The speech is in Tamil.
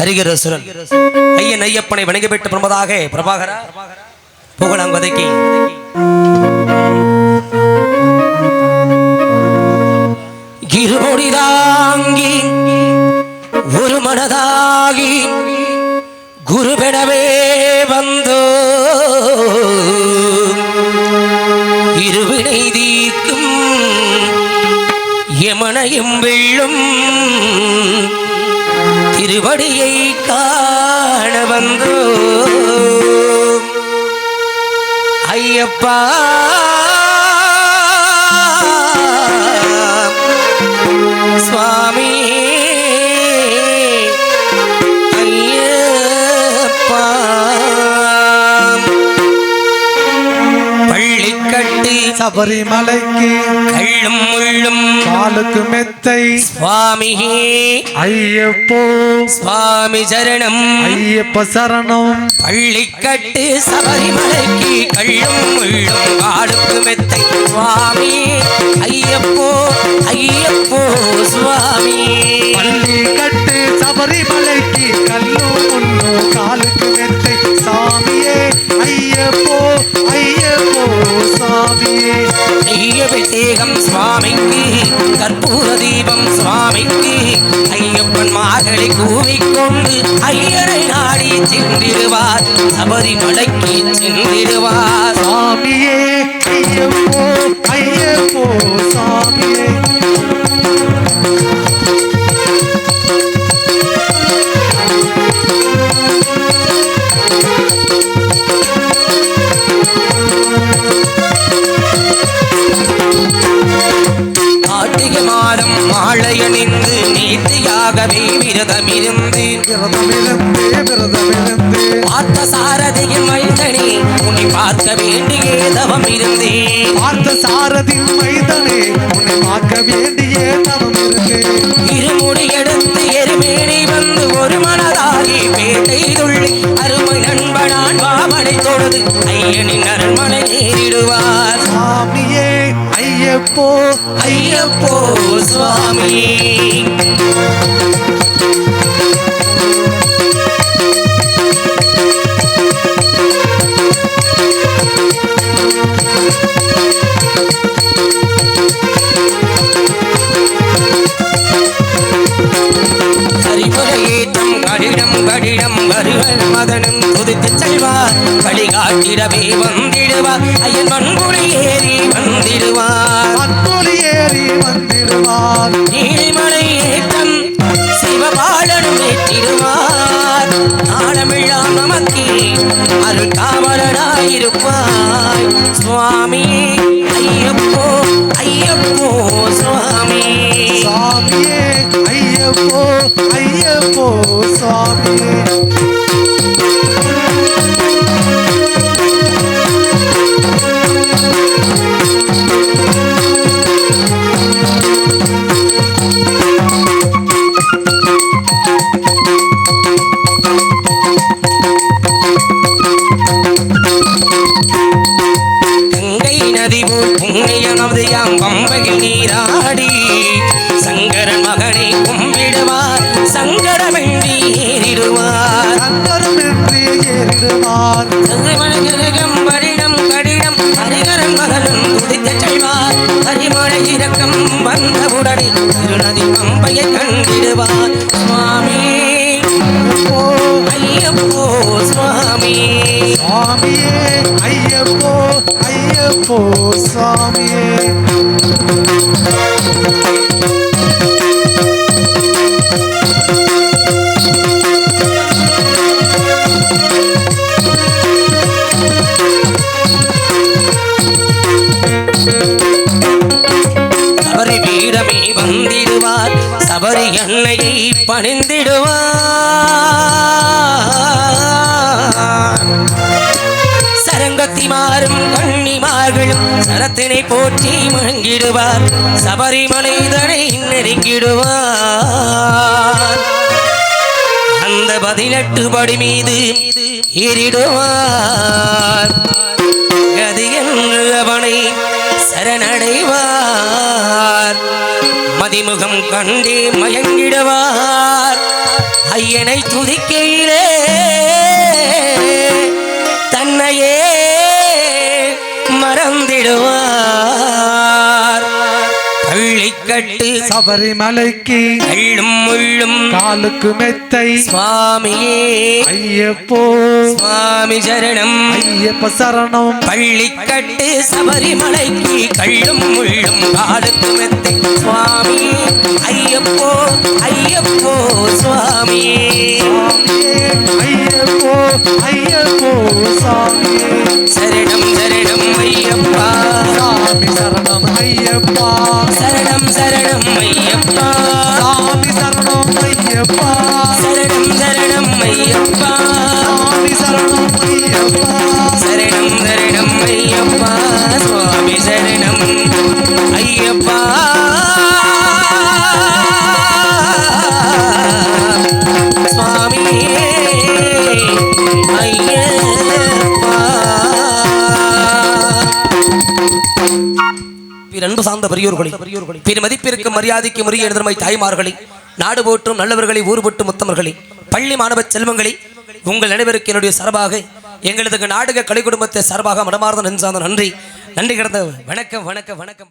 ஹரிகரசுரன் ஐயன் ஐயப்பனை வணங்கிவிட்டு பிரமதாக பிரபாகரா புகழாங்கதைக்கு. இருமுடி தாங்கி ஒரு மனதாகி குருவெனவே வந்தோ. இருவினை தீர்க்கும் யமனையும் வெள்ளும் திருவடியை காண வந்தோ ஐயப்பா. சுவாமி. சபரிமலைக்கு கள்ளும் முள்ளும் காலுக்கு மெத்தை சுவாமியே. ஐயப்போ சுவாமி சரணம். ஐயப்ப சரணம். பள்ளிக்கட்டு சபரிமலைக்கு கள்ளும் முள்ளும் காலுக்கு மெத்தை சுவாமி. ஐயப்போ ஐயப்போ சுவாமி. பள்ளி கட்டு சபரிமலைக்கு சென்றிடுவார் சபரிமலைக்கு சென்றிடுவார் சாமியே நீத்தியாகவே விரதமிருந்து விரதமிருந்து விரதமிருந்து. பார்த்த சாரதியின் மைந்தனே உன்னை பார்க்க வேண்டிய தவம் இருந்தேன் பார்த்த சாரதி மைதனே உன்னை பார்க்க வேண்டிய தவம் இருந்தேன் இருமுடி எடுத்து எருமேனி வந்து ஒரு மனதாகி பேட்டை துள்ளி அருமை நண்பனான் வாமனை தொழுது ஐயனின் அரண்மனை ஐயப்போ ஐயப்போ சுவாமி. கரிமுறையேற்றம் கடிடம் கடிடம் வருகள் மதனும் துதித்து செல்வார் வழிகாட்டிடவே வந்த ஐயப்போ ஐயப்போ சுவாமி. சாமியே ஐயப்போ ஐயப்போ சாமியே கங்கை நதி போல் புண்ணிய நதியாம் பம்பையில் நீராடி சங்கரன் மகனை கும்பிடுவார் சங்கர வெண்டி ஏறிடுவார். சங்கரமின்றி ஏறிடுவார். சங்கமனகிரகம் வரிடம் கடிடம் ஹரிகரன் மகனும் துடித்த செல்வார் ஹரிமலை இறக்கம் வந்தவுடனே திருநதி பம்பையை வந்திடுவார். சபரி எண்ணெயை பணிந்திடுவார். சரங்கத்தி மாறும் கண்ணிமார்களும் சரத்தினை போற்றி முழங்கிடுவார். சபரிமலைதனை நெருங்கிடுவார். அந்த பதினெட்டு படி மீது ஏறிடுவார். கதி என்று அவனை சரணடைவார். மதிமுகம் கண்டே மயங்கிடுவார். ஐயனை துதிக்கையிலே தன்னையே மறந்திடுவார். பள்ளிக்கட்டு சபரிமலைக்கு கள்ளும் முள்ளும் காலுக்கு மெத்தை சுவாமியே. ஐயப்போ சுவாமி சரணம். ஐயப்ப சரணம். பள்ளிக்கட்டு சபரிமலைக்கு கள்ளும் முள்ளும் காலுக்கு மெத்தை. ஐயப்போ ஐயப்போ சுவாமியே. ஐயப்போ ஐயப்போ சாமியே சரணம் சரணம் ஐயப்பா. சாமி சரணம் ஐயப்பா. சரணம் சரணம் ஐயப்பா. சாமி சரணம் ஐயப்பா. சரணம் சரணம் ஐயப்பா. சாமி சரணம் ஐயப்பா. சரணம் சரணம் ஐயப்பா. சுவாமி சரணம் அன்பு சார்ந்த பெரியோர்களே பின் மதிப்பிற்கு மரியாதைக்கு முறைய எழுதமை தாய்மார்களே நாடு போற்றும் நல்லவர்களை ஊர் போட்டும் முத்தமர்களே பள்ளி மாணவ செல்வங்களே உங்கள் அனைவருக்கு என்னுடைய சார்பாக எங்களது நாடக கலை குடும்பத்தை சார்பாக மனமார்ந்த நன்றி. நன்றி கிடந்த வணக்கம் வணக்கம் வணக்கம்.